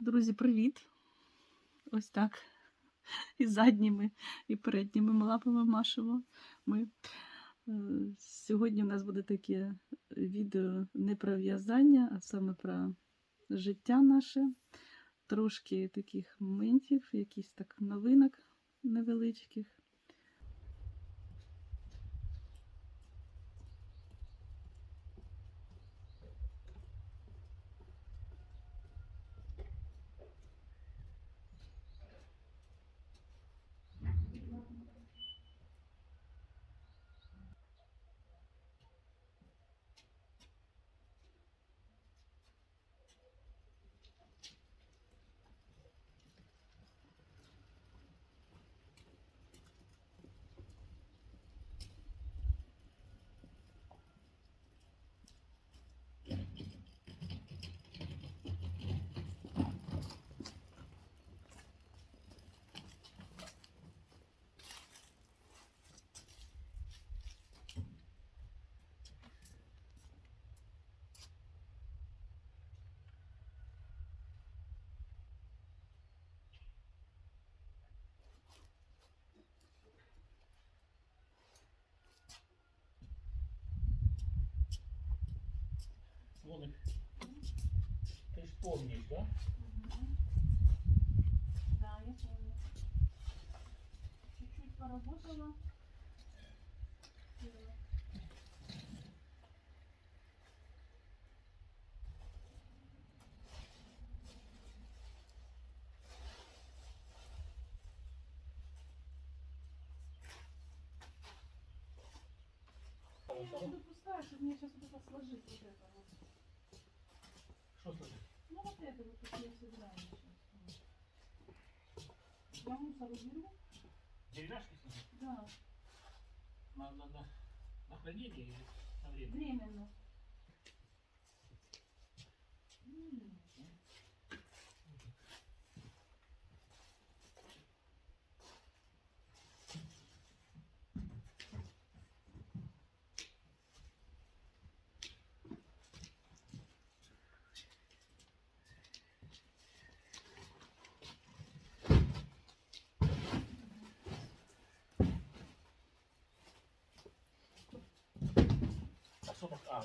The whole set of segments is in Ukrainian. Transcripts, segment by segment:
Друзі, привіт! Ось так. І задніми, і передніми лапами машемо. Ми. Е, Сьогодні у нас буде таке відео не про в'язання, а саме про життя наше. Трошки таких моментів, якісь так новинок невеличких. Слоник, ты ж помнишь, да? Да, я помню. Чуть-чуть поработала. Я буду пустая, чтобы мне сейчас вот это сложить вот это. Что слышишь? Ну вот это вот тут я собираю сейчас. Я мусор уберу. Деревяшки слышишь? Да, На, на, на, на хранение или на время? временно. А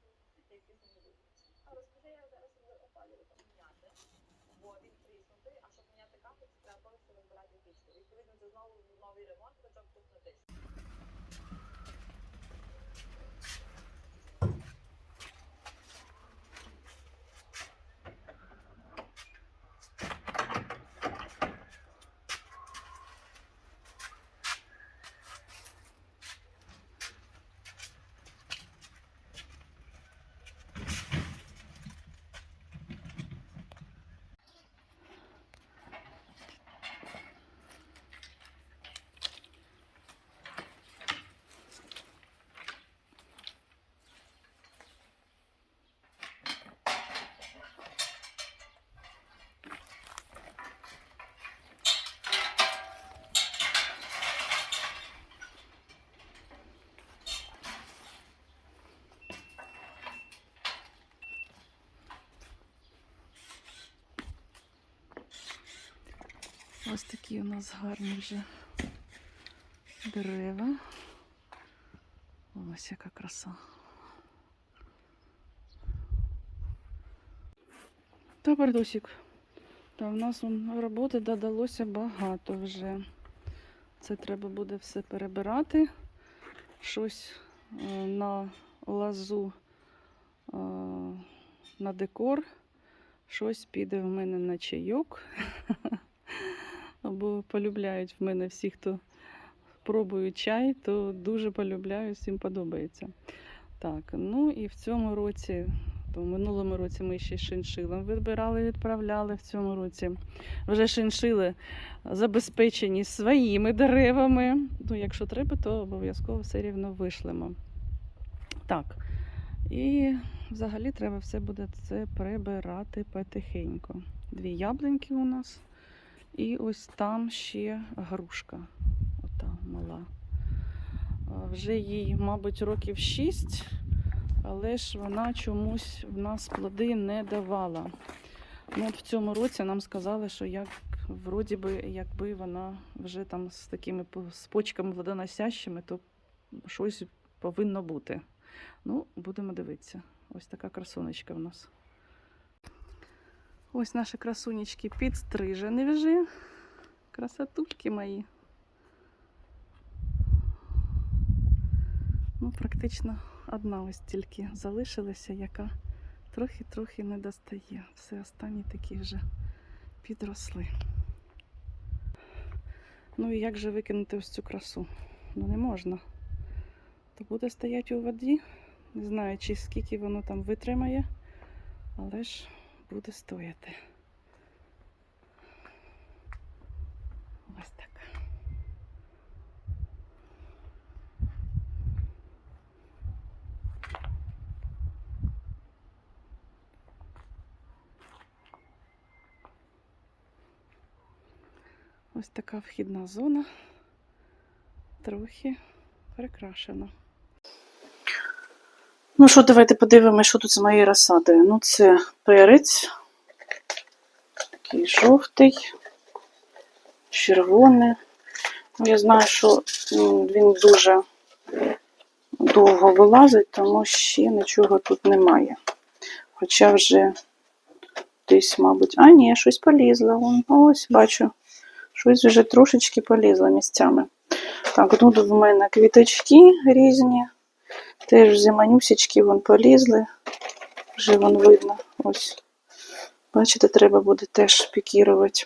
там зробили завдання, все повністю так як має бути. За рахунок того, що це є безпека, щоб не було невідомої справи. І то я ще думаю від про громові діти, за не так Миколаїв. Я дуже боюся грому, тому я біда, грому ближче, я не знаю, я ще думаю, що я ще громові діти покладу десь, якісь не буду. А розкажи, я зараз опалюю опалювати там міняти, бо він тріснутий, а щоб міняти капець, треба повністю розбирати пічку. Відповідно, це знову новий ремонт, хоча б тут на тисячу. Ось такі у нас гарні вже дерева. Ось яка краса. Та, Бардусік, та в нас роботи додалося багато вже. Це треба буде все перебирати. Щось е, на лазу, е, на декор. Щось піде в мене на чайок. Бо полюбляють в мене всі, хто пробує чай, то дуже полюбляю, всім подобається. Так, ну і в цьому році, то в минулому році ми ще шиншилам вибирали, відправляли. В цьому році вже шиншили забезпечені своїми деревами. Ну, якщо треба, то обов'язково все рівно вишлемо. Так. І взагалі треба все буде це прибирати потихеньку. Дві яблуньки у нас. І ось там ще грушка. Ота мала. Вже їй, мабуть, років 6, але ж вона чомусь в нас плоди не давала. Ну, от в цьому році нам сказали, що як вроді би, якби вона вже там з такими з почками водоносящими, то щось повинно бути. Ну, будемо дивитися. Ось така красунечка в нас. Ось наші красунечки підстрижені вже. Красотульки мої. Ну, практично одна ось тільки залишилася, яка трохи-трохи не достає. Все останні такі вже підросли. Ну і як же викинути ось цю красу? Ну не можна. То буде стояти у воді. Не знаю, чи скільки воно там витримає, але ж буде стояти. Ось так. Ось така вхідна зона. Трохи прикрашена. Ну що, давайте подивимося, що тут з моєю розсадою. Ну, це перець, такий жовтий, червоний. Ну, я знаю, що він дуже довго вилазить, тому ще нічого тут немає. Хоча вже десь, мабуть, а ні, щось полізло. Ось бачу, щось вже трошечки полізло місцями. Так, тут в мене квіточки різні. Теж зиманюсічки вон полізли. Вже вон видно. Ось. Бачите, треба буде теж пікірувати.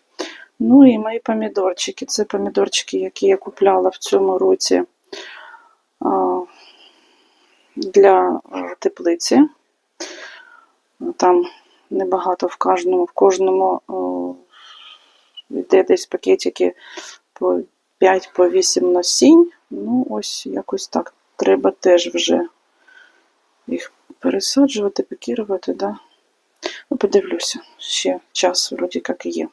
Ну і мої помідорчики. Це помідорчики, які я купляла в цьому році для теплиці. Там небагато в кожному, в кожному йде десь пакетики по 5 по 8 насінь. Ну, ось якось так. Треба теж вже їх пересаджувати, пікірувати, да. Ну, подивлюся, ще час вроді як є.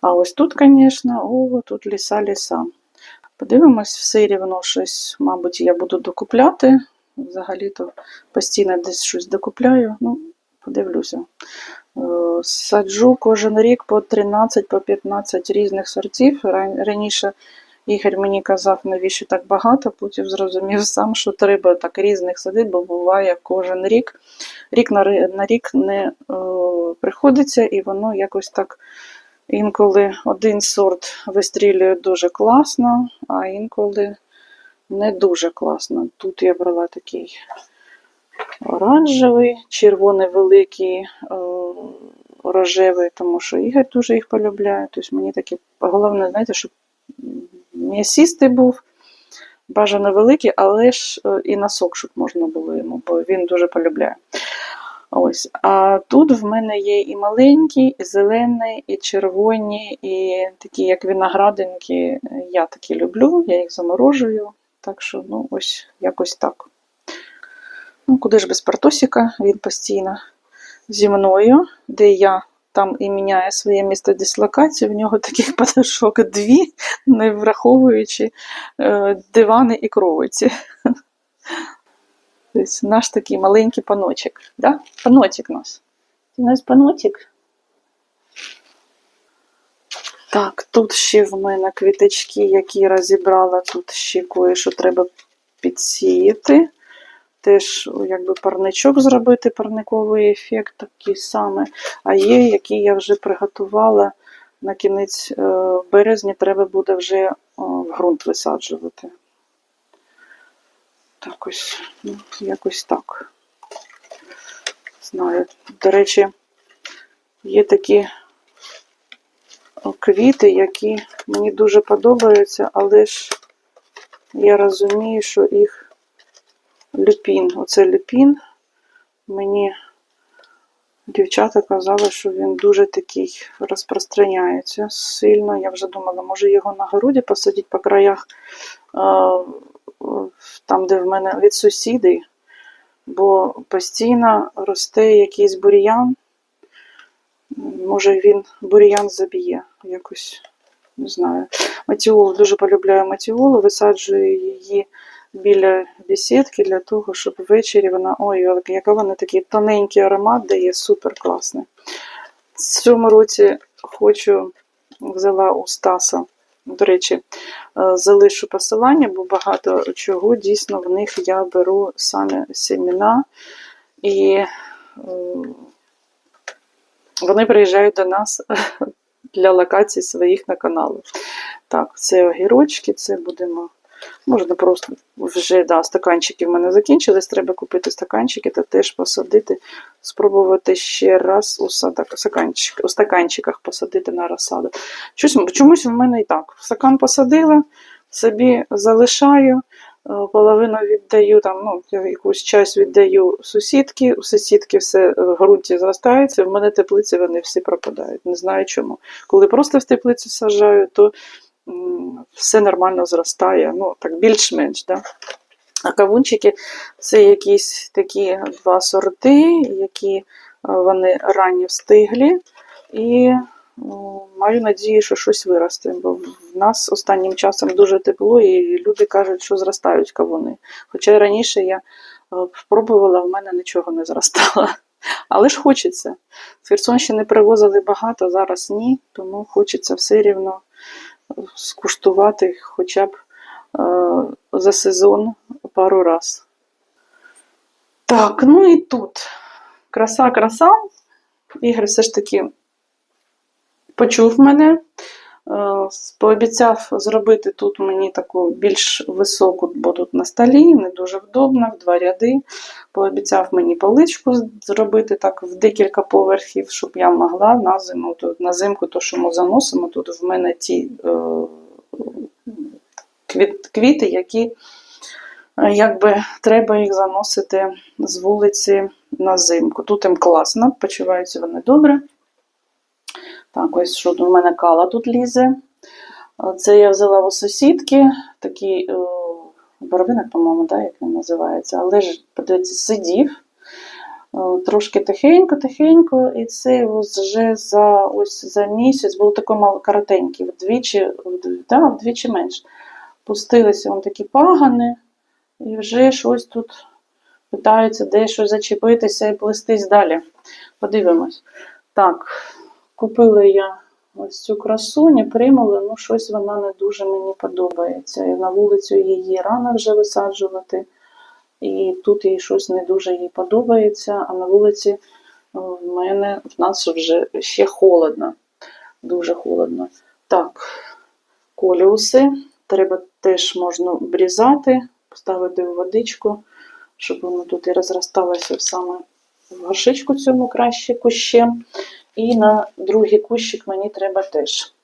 А ось тут, звісно, о, тут ліса, ліса. Подивимось, все рівно щось, мабуть, я буду докупляти. Взагалі-то постійно десь щось докупляю. Ну, подивлюся. Е, Саджу кожен рік по 13, по 15 різних сортів. Раніше Ігор мені казав, навіщо так багато, потім зрозумів сам, що треба так різних садити, бо буває кожен рік. Рік на, рік не е, приходиться, і воно якось так інколи один сорт вистрілює дуже класно, а інколи не дуже класно. Тут я брала такий оранжевий, червоний великий, е, рожевий, тому що Ігор дуже їх полюбляє. Тобто мені такі, головне, знаєте, щоб м'ясістий був, бажано великий, але ж е, і носок, щоб можна було йому, бо він дуже полюбляє. Ось. А тут в мене є і маленькі, і зелені, і червоні, і такі, як виноградинки. Я такі люблю, я їх заморожую. Так що, ну, ось якось так. Ну, куди ж без Партосіка, він постійно зі мною, де я там і міняє своє місце дислокації. В нього таких подушок дві, не враховуючи е, дивани і кровиці. Тобто наш такий маленький паночок. Да? Панотик у нас. У нас панотик. Так, тут ще в мене квіточки, які розібрала. Тут ще кое-що треба підсіяти. Теж якби парничок зробити, парниковий ефект такий самий. А є, які я вже приготувала на кінець е, березня, треба буде вже в ґрунт висаджувати. Так ось, ну, якось так. Знаю. До речі, є такі квіти, які мені дуже подобаються, але ж я розумію, що їх люпін. Оце люпін. Мені дівчата казали, що він дуже такий розпространяється сильно. Я вже думала, може його на городі посадити по краях, там, де в мене від сусідів, бо постійно росте якийсь бур'ян. Може він бур'ян заб'є якось, не знаю. Матіолу дуже полюбляю матіолу, висаджую її біля бесідки для того, щоб ввечері вона. Ой, яка вона такий тоненький аромат дає, супер класний. В цьому році хочу, взяла у Стаса. До речі, е, залишу посилання, бо багато чого дійсно в них я беру саме семена. І вони приїжджають до нас для локацій своїх на канали. Так, це огірочки, це будемо. Можна просто вже да, стаканчики в мене закінчились. Треба купити стаканчики та теж посадити, спробувати ще раз у, стаканчик, у стаканчиках посадити на розсаду. Чомусь в мене і так. Стакан посадила, собі залишаю, е, половину віддаю, там, ну, якусь час віддаю сусідки, у сусідки все в ґрунті зростається, в мене теплиці вони всі пропадають. Не знаю чому. Коли просто в теплицю саджаю, то все нормально зростає, ну так більш-менш. Да? А кавунчики це якісь такі два сорти, які е, вони ранні встиглі, і маю надію, що щось виросте, бо в нас останнім часом дуже тепло, і люди кажуть, що зростають кавуни. Хоча раніше я е, пробувала, в мене нічого не зростало. Але ж хочеться. З Херсонщини привозили багато, зараз ні, тому хочеться все рівно скуштувати хоча б е, за сезон пару раз. Так, ну і тут краса-краса. Ігор все ж таки почув мене, пообіцяв зробити тут мені таку більш високу, бо тут на столі, не дуже вдобно, в два ряди. Пообіцяв мені поличку зробити так в декілька поверхів, щоб я могла на зиму, тут, на зимку, то що ми заносимо, тут в мене ті е, квіт, квіти, які е, якби треба їх заносити з вулиці на зимку. Тут їм класно, почуваються вони добре. Так, ось що у мене кала тут лізе. Е, Це я взяла у сусідки, такий е, боровинок, по-моєму, да, як він називається, але ж, подивіться, сидів. е, Трошки тихенько-тихенько, і це вже за ось за місяць був такий коротенький, вдвічі, вд- да, вдвічі менше. Пустилися вон такі пагани, і вже щось тут питаються де щось зачепитися і плестись далі. Подивимось. Так, купила я ось цю красуню, примули, ну щось вона не дуже мені подобається. І на вулицю її рано вже висаджувати. І тут їй щось не дуже їй подобається, а на вулиці в мене в нас вже ще холодно. Дуже холодно. Так, коліуси. Треба теж можна обрізати, поставити в водичку, щоб воно тут і розросталося саме в горшичку цьому краще кущем. І на другий кущик мені треба теж.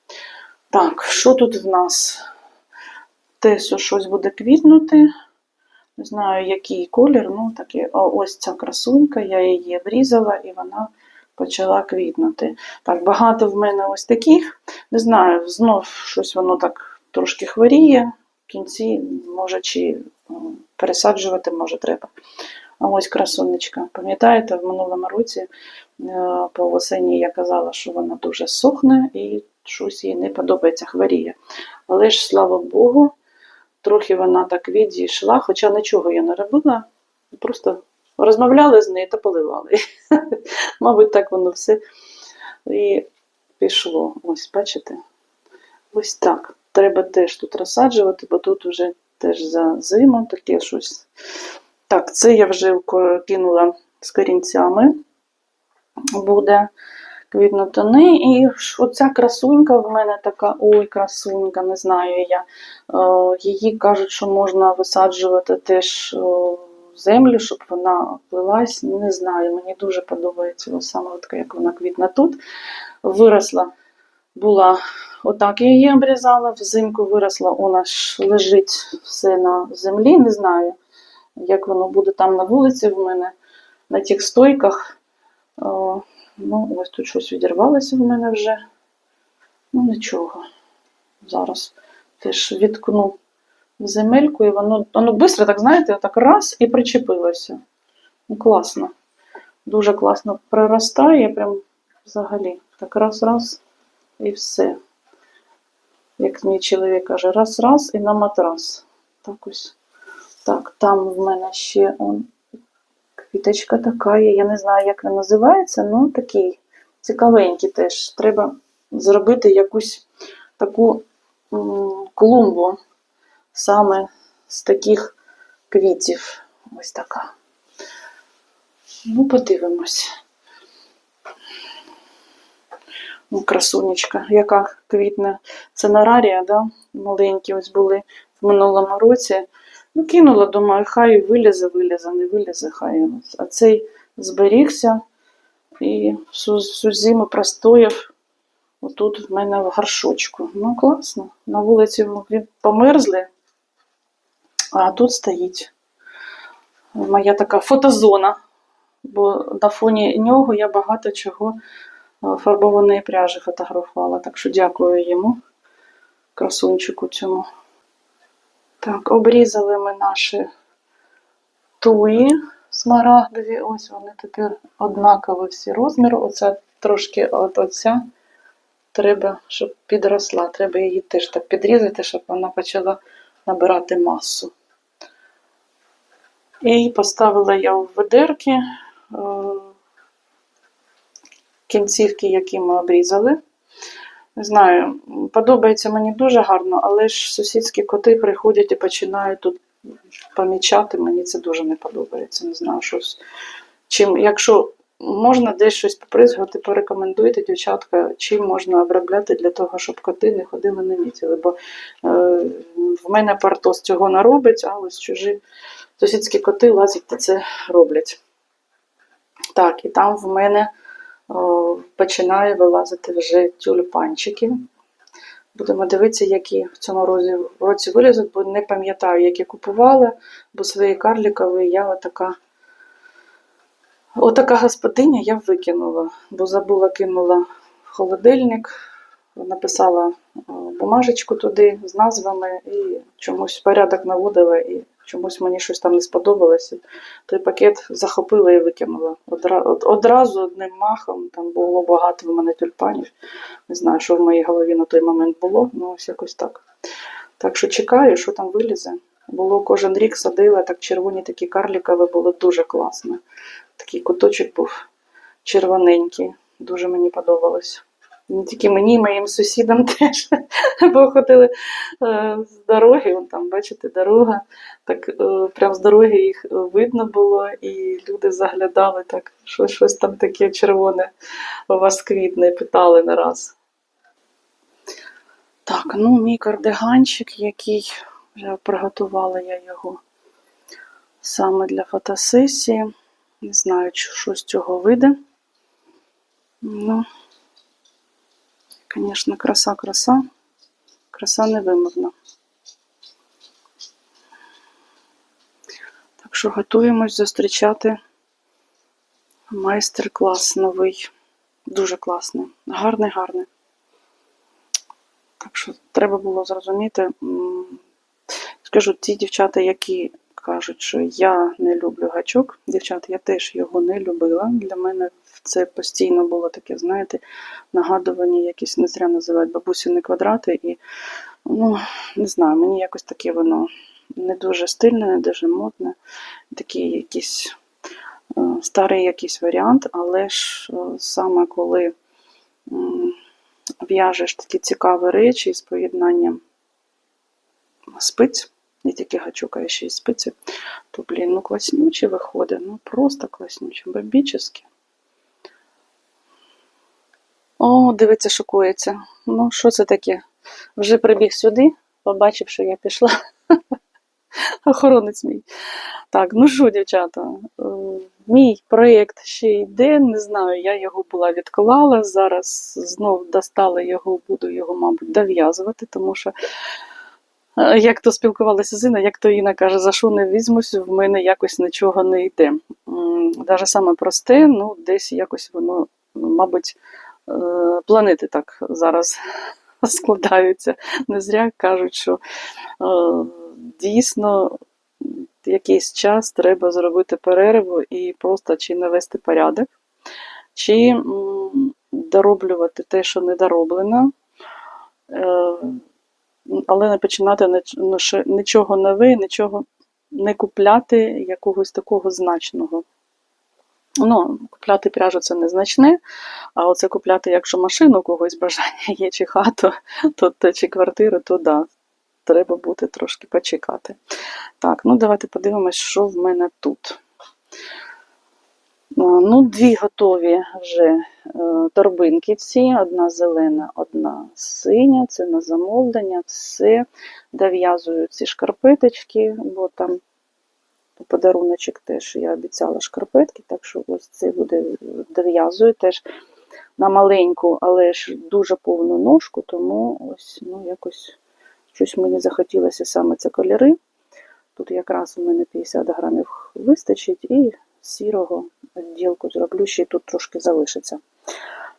Так, що тут в нас? Тесо щось буде квітнути. Не знаю, який колір, ну таке, ось ця красунька, я її обрізала і вона почала квітнути. Так, багато в мене ось таких. Не знаю, знов щось воно так трошки хворіє. В кінці, може, чи пересаджувати, може, треба. Ось красунечка. Пам'ятаєте, в минулому році е, по осені я казала, що вона дуже сохне і щось їй не подобається, хворіє. Але ж, слава Богу, трохи вона так відійшла, хоча нічого я не робила, просто розмовляли з нею та поливали. Мабуть, так воно все і пішло. Ось, бачите? Ось так. Треба теж тут розсаджувати, бо тут вже теж за зиму таке щось. Так, це я вже кинула з корінцями. Буде квітнутини. І оця красунька в мене така, ой, красунька, не знаю я. Е, Її кажуть, що можна висаджувати теж е, в землю, щоб вона плилась. Не знаю, мені дуже подобається саме така, як вона квітне тут. Виросла була отак, я її обрізала. Взимку виросла, вона ж лежить все на землі. Не знаю, як воно буде там на вулиці в мене, на тих стойках. О, ну, ось тут щось відірвалося в мене вже. Ну, нічого. Зараз теж відкну земельку, і воно, воно швидко, так знаєте, так раз і причепилося. Ну, класно. Дуже класно проростає, прям взагалі. Так раз-раз і все. Як мій чоловік каже, раз-раз і на матрас. Так ось. Так, там в мене ще он, квіточка така є. Я не знаю, як він називається, ну такий цікавенький теж. Треба зробити якусь таку клумбу саме з таких квітів. Ось така. Ну, подивимось. Ну, красунечка, яка квітне. Це нарарія, да? маленькі ось були в минулому році. Ну, кинула, думаю, хай вилізе, вилізе, не вилізе, хай. А цей зберігся і всю, зиму простояв отут в мене в горшочку. Ну, класно. На вулиці він померзли, а тут стоїть моя така фотозона. Бо на фоні нього я багато чого е, фарбованої пряжі фотографувала. Так що дякую йому, красунчику цьому. Так, обрізали ми наші туї смарагдові. Ось вони тепер однакові всі розміри. Оця трошки от оця треба, щоб підросла. Треба її теж так підрізати, щоб вона почала набирати масу. І поставила я в ведерки е, кінцівки, які ми обрізали. Не знаю, подобається мені дуже гарно, але ж сусідські коти приходять і починають тут помічати. Мені це дуже не подобається. Не знаю, щось. Чим, якщо можна десь щось попризгувати, порекомендуйте, дівчатка, чим можна обробляти для того, щоб коти не ходили не мітили. Бо е, в мене партос цього не робить, а ось чужі сусідські коти лазять та це роблять. Так, і там в мене починає вилазити вже тюльпанчики. Будемо дивитися, які в цьому році, році вилізуть, бо не пам'ятаю, які купувала, бо свої карлікові я отака. Отака господиня я викинула, бо забула, кинула в холодильник, написала бумажечку туди з назвами і чомусь порядок наводила, і чомусь мені щось там не сподобалося. Той пакет захопила і викинула. Одразу одним махом там було багато в мене тюльпанів. Не знаю, що в моїй голові на той момент було, ну ось якось так. Так що чекаю, що там вилізе. Було кожен рік садила, так червоні такі карлікові було дуже класно. Такий куточок був червоненький, дуже мені подобалось. Не тільки мені, і моїм сусідам теж. Бо ходили е, з дороги, вон там, бачите, дорога. Так е, прям з дороги їх е, видно було, і люди заглядали так, що щось там таке червоне у вас квітне, питали не раз. Так, ну мій кардиганчик, який вже приготувала я його саме для фотосесії. Не знаю, що з цього вийде. Ну, звісно, краса, краса. Краса невимовна. Так що готуємось зустрічати майстер-клас новий. Дуже класний. Гарний, гарний. Так що треба було зрозуміти. Скажу, ті дівчата, які кажуть, що я не люблю гачок. Дівчата, я теж його не любила. Для мене це постійно було таке, знаєте, нагадування, якісь не зря називають бабусіни квадрати. І, ну, не знаю, мені якось таке воно не дуже стильне, не дуже модне. Такий якийсь е, старий якийсь варіант, але ж е, саме коли в'яжеш такі цікаві речі з поєднанням спиць, не тільки гачука, а ще й спиці, то, блін, ну класнюче виходить, ну просто класнюче, бомбічески. О, дивиться, шокується. Ну, що це таке? Вже прибіг сюди, побачив, що я пішла. Охоронець мій. Так, ну що, дівчата, е, мій проєкт ще йде, не знаю, я його була відклала. Зараз знов достала його, буду його, мабуть, дов'язувати, тому що, е, як то спілкувалася з Інна, як то Інна каже, за що не візьмусь, в мене якось нічого не йде. Навіть саме просте, ну, десь якось воно, мабуть, планети так зараз складаються. Не зря кажуть, що е, дійсно якийсь час треба зробити перерву і просто чи навести порядок, чи дороблювати те, що не дороблено, е, але не починати ну, нічого нове, нічого не купляти якогось такого значного. Ну, купляти пряжу це незначне, а оце купляти, якщо машину когось бажання є, чи хату, то, то, чи квартиру, то да, треба буде трошки почекати. Так, ну давайте подивимось, що в мене тут. Ну, дві готові вже е, торбинки ці, одна зелена, одна синя, це на замовлення, все. Дов'язую ці шкарпеточки, бо там подаруночок теж я обіцяла шкарпетки, так що ось це буде дов'язую теж на маленьку, але ж дуже повну ножку, тому ось ну, якось щось мені захотілося саме це кольори. Тут якраз у мене 50 грамів вистачить, і сірого відділку зроблю, ще й тут трошки залишиться.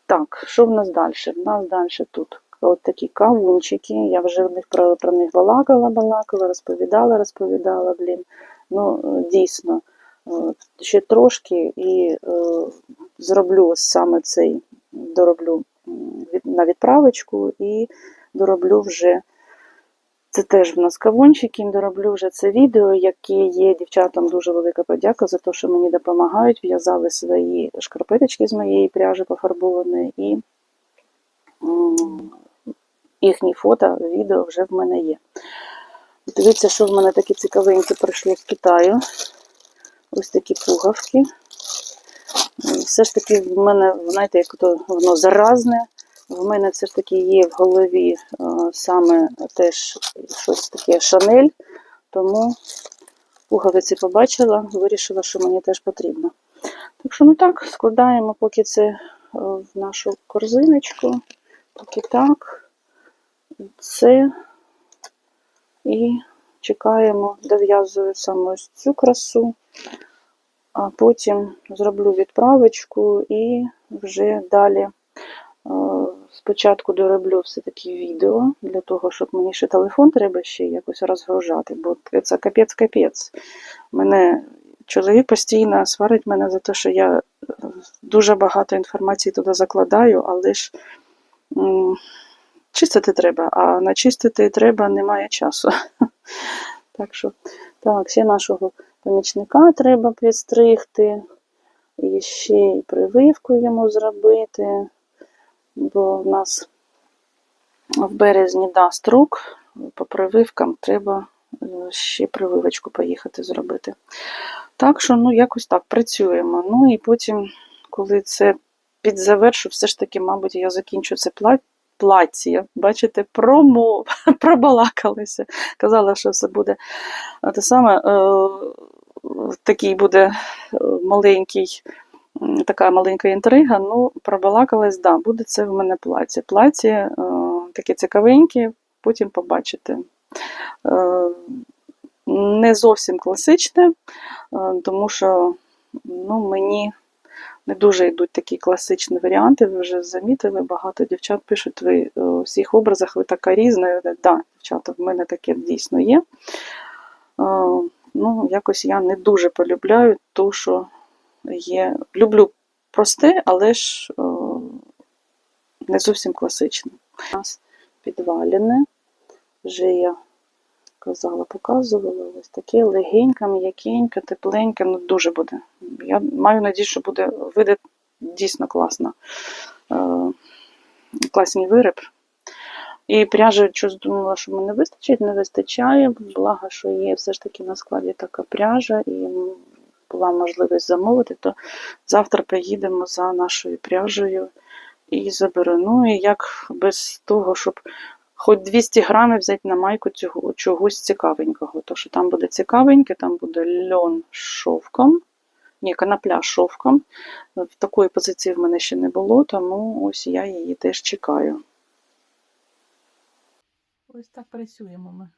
Так, що в нас далі? В нас далі тут от такі кавунчики. Я вже в них про, про них балакала, балакала, розповідала, розповідала, блін. Ну, е, дійсно, е, ще трошки і е, зроблю ось саме цей, дороблю на відправочку і дороблю вже це теж в нас кавунчики, дороблю вже це відео, яке є дівчатам дуже велика подяка за те, що мені допомагають, в'язали свої шкарпеточки з моєї пряжі пофарбованої, і їхні фото, відео вже в мене є. Дивіться, що в мене такі цікавенькі прийшли з Китаю. Ось такі пугавки. Все ж таки в мене, знаєте, як то воно заразне. В мене все ж таки є в голові е, саме теж щось таке шанель, тому пуговиці побачила, вирішила, що мені теж потрібно. Так що, ну так, складаємо поки це е, в нашу корзиночку, поки так, це і чекаємо, дов'язую саме ось цю красу, а потім зроблю відправочку і вже далі. Е, Спочатку дороблю все-таки відео для того, щоб мені ще телефон треба ще якось розгружати, бо це капець-капець. Мене чоловік постійно сварить мене за те, що я е, дуже багато інформації туди закладаю, але ж чистити треба, а начистити треба немає часу. Так що, так, ще нашого помічника треба підстригти, і ще й прививку йому зробити бо в нас в березні да, строк, по прививкам треба е, ще прививочку поїхати зробити. Так що, ну, якось так працюємо. Ну і потім, коли це підзавершу, все ж таки, мабуть, я закінчу це пла- плаття. Бачите, промо, пробалакалися. Казала, що це буде те саме, е, такий буде е, маленький така маленька інтрига. Ну, пробалакалась, да, буде це в мене плаття. Плаття е, таке цікавеньке, потім побачите. Е, не зовсім класичне, тому що ну, мені не дуже йдуть такі класичні варіанти. Ви вже замітили, багато дівчат пишуть, ви е, у всіх образах ви така різна. Так, да, дівчата, в мене таке дійсно є. Е, Ну, якось я не дуже полюбляю то, що є. Люблю просте, але ж е, не зовсім класичне. У нас підвалене, вже я казала, показувала, ось таке легеньке, м'якеньке, тепленьке, ну дуже буде. Я маю надію, що буде вийде дійсно класно. Е, класний виріб. І пряжі щось думала, що мене вистачить, не вистачає. Благо, що є все ж таки на складі така пряжа, і була можливість замовити, то завтра поїдемо за нашою пряжею і заберу. Ну і як без того, щоб Хоч 200 грамів взяти на майку цього, чогось цікавенького. Тому що там буде цікавеньке, там буде льон з шовком, ні, канапля з шовком. В такої позиції в мене ще не було, тому ось я її теж чекаю. Ось так працюємо ми.